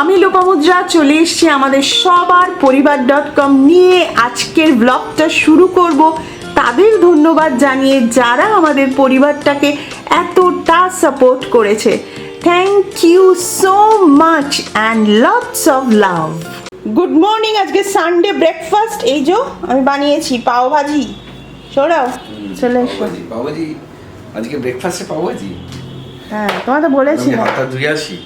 আমি লোপামুদ্রা চলে এসেছি আমাদের সবার পরিবার ডট কম নিয়ে। আজকের ব্লগটা শুরু করব। তাদের ধন্যবাদ জানিয়ে যারা আমাদের পরিবারটাকে এতটা সাপোর্ট করেছে। Thank you so much and lots of love good morning আজকে সানডে ব্রেকফাস্ট এই যে আমি বানিয়েছি পাও ভাজি। সৌরভ? চলে এসো। পাওভাজি পাওভাজি। আজকে ব্রেকফাস্টে পাওভাজি? হ্যাঁ তোমার তো বলেছি হাতটা ধুয়ে আসি।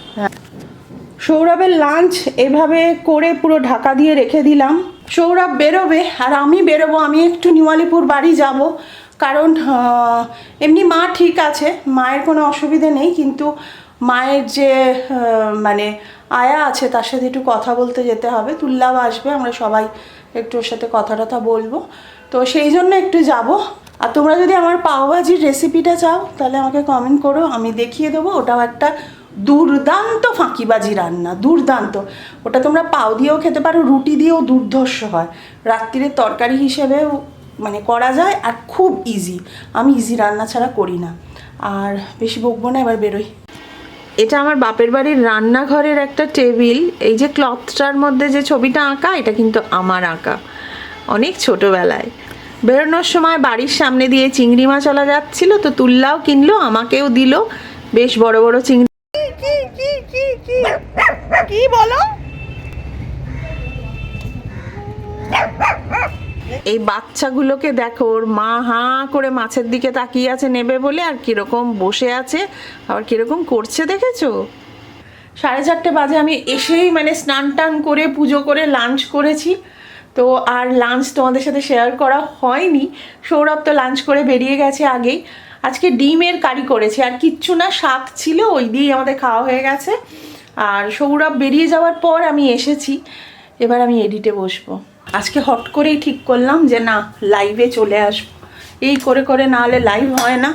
সৌরভের লাঞ্চ এভাবে করে পুরো ঢাকা দিয়ে রেখে দিলাম। সৌরভ বেরোবে, আর আমি বেরোবো, আমি একটু নিওয়ালিপুর বাড়ি যাব। কারণ এমনি মা ঠিক আছে, মায়ের কোনো অসুবিধে নেই, কিন্তু মায়ের যে মানে আয়া আছে, তার সাথে একটু কথা বলতে যেতে হবে। তুল্লাভ আসবে, আমরা সবাই একটু ওর সাথে কথা টথা বলব। তো সেই জন্য একটু যাব। আর তোমরা যদি আমার পাওভাজির রেসিপিটা চাও, তাহলে আমাকে কমেন্ট করো, আমি দেখিয়ে দেবো। ওটাও একটা দুর্দান্ত ফাঁকিবাজি রান্না, দুর্দান্ত। ওটা তোমরা পাও দিয়েও খেতে পারো, রুটি দিয়েও দুর্ধর্ষ হয়। রাত্রিরের তরকারি হিসেবেও মানে করা যায় আর খুব ইজি আমি ইজি রান্না ছাড়া করি না। আর বেশি বকবো না, এবার বেরোই। এটা আমার বাপের বাড়ির রান্নাঘরের একটা টেবিল। এই যে ক্লথটার মধ্যে যে ছবিটা আঁকা, এটা কিন্তু আমার আঁকা। অনেক ছোটোবেলায়। বেরোনোর সময় বাড়ির সামনে দিয়ে চিংড়ি মাছ চলা যাচ্ছিল, তো তুল্লাও কিনলো, আমাকেও দিল। বেশ বড় বড় চিংড়ি এই বাচ্চাগুলোকে দেখো, ওর মা হাঁ করে মাছের দিকে তাকিয়ে আছে, নেবে বলে, আর কীরকম বসে আছে, আবার কীরকম করছে দেখেছ? সাড়ে চারটে বাজে, আমি এসেই মানে স্নান টান করে, পুজো করে, লাঞ্চ করেছি। তো আর লাঞ্চ তোমাদের সাথে শেয়ার করা হয়নি। সৌরভ তো লাঞ্চ করে বেরিয়ে গেছে আগেই। আজকে ডিমের কারি করেছে, আর কিচ্ছু না, শাক ছিল, ওই দিয়েই আমাদের খাওয়া হয়ে গেছে। আর সৌরভ বেরিয়ে যাওয়ার পর আমি এসেছি। এবার আমি এডিটে বসবো। আজকে হট করেই ঠিক করলাম যে না লাইভে চলে আসব। এই করে করে না হলে লাইভ হয় না।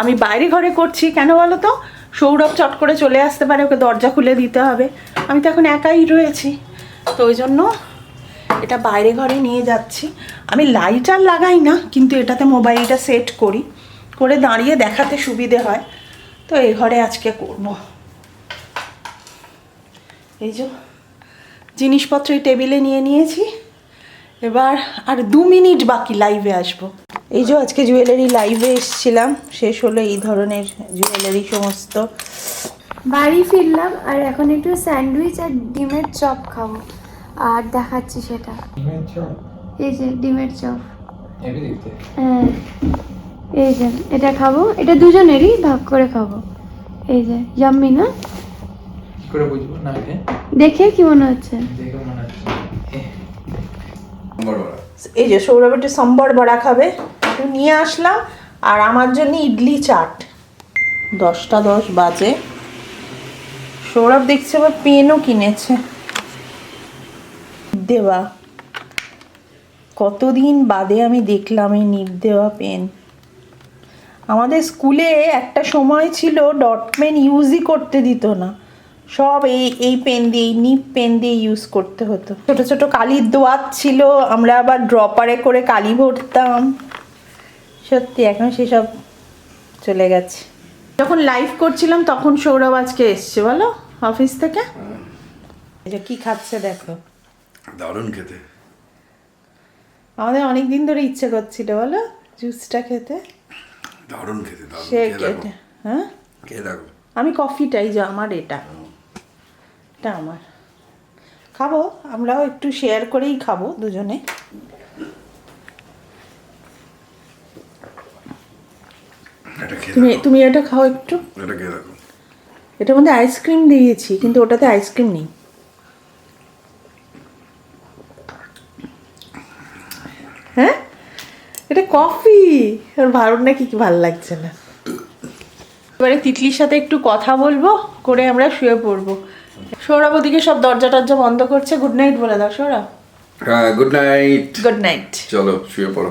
আমি বাইরে ঘরে করছি, কেন বলো তো? সৌরভ চট করে চলে আসতে পারে, ওকে দরজা খুলে দিতে হবে। আমি তো এখন একাই রয়েছি। তো ওই জন্য এটা বাইরে ঘরে নিয়ে যাচ্ছি। আমি লাইট আর লাগাই না, কিন্তু এটাতে মোবাইলটা সেট করি। করে দাঁড়িয়ে দেখাতে সুবিধে হয়। তো এই ঘরে আজকে করব। এই যে, জিনিসপত্র এই টেবিলে নিয়ে নিয়েছি। এবার আর দু মিনিট বাকি লাইভে আসব। এই যে আজকে জুয়েলারি লাইভে এসেছিলাম শেষ হলো এই ধরনের জুয়েলারি সমস্ত। বাড়ি ফিরলাম আর এখন একটু স্যান্ডউইচ আর ডিমের চপ খাব আর দেখাচ্ছি সেটা। এই যে ডিমের চপ। হ্যাঁ এই যে এটা খাব এটা দুজনেরই ভাগ করে খাব। এই যে ইয়াম্মি না? কি করে বুঝব? না কে দেখে কি মনে হচ্ছে? দেখে মনে হচ্ছে। এই যে সৌরভ একটু সম্বর বড়া খাবে, একটু নিয়ে আসলাম, আর আমার জন্য ইডলি চাট। দশটা দশ বাজে। সৌরভ দেখছে আবার পেনও কিনেছে। দেওয়া। কতদিন বাদে আমি দেখলাম এই নিট দেওয়া পেন। আমাদের স্কুলে একটা সময় ছিল ডট পেন ইউজই করতে দিত না। সব এই এই পেন দিয়ে নিপ পেন দিয়ে ইউজ করতে হতো। ছোট ছোট কালির দোয়াত ছিল আমরা আবার ড্রপারে করে কালি ভরতাম। সত্যি এখন সেসব চলে গেছে। যখন লাইভ করছিলাম তখন সৌরভ আজকে এসছে বলো অফিস থেকে? এটা কি খাচ্ছে দেখো। দারুণ খেতে। আমাদের অনেক দিন ধরে ইচ্ছে করছিল বলো জুসটা খেতে। দারুণ খেতে দারুণ কেটে হ্যাঁ? খেয়ে দেখো। আমি কফিটাই যে আমার এটা। এটা আমার। খাব আমরাও একটু শেয়ার করেই খাব দুজনে। তুমি তুমি এটা খাও একটু। এটা এটার মধ্যে আইসক্রিম দিয়েছি কিন্তু ওটাতে আইসক্রিম নেই। হ্যাঁ? এটা কফি আর ভারত নাকি কি ভালো লাগছে না। এবারে তিতলির সাথে একটু কথা বলব করে আমরা শুয়ে পড়ব। সৌরভ ওদিকে সব দরজা টরজা বন্ধ করছে। গুড নাইট বলে দাও সৌরভ। হ্যাঁ গুড নাইট গুড নাইট চলো শুয়ে পড়ো।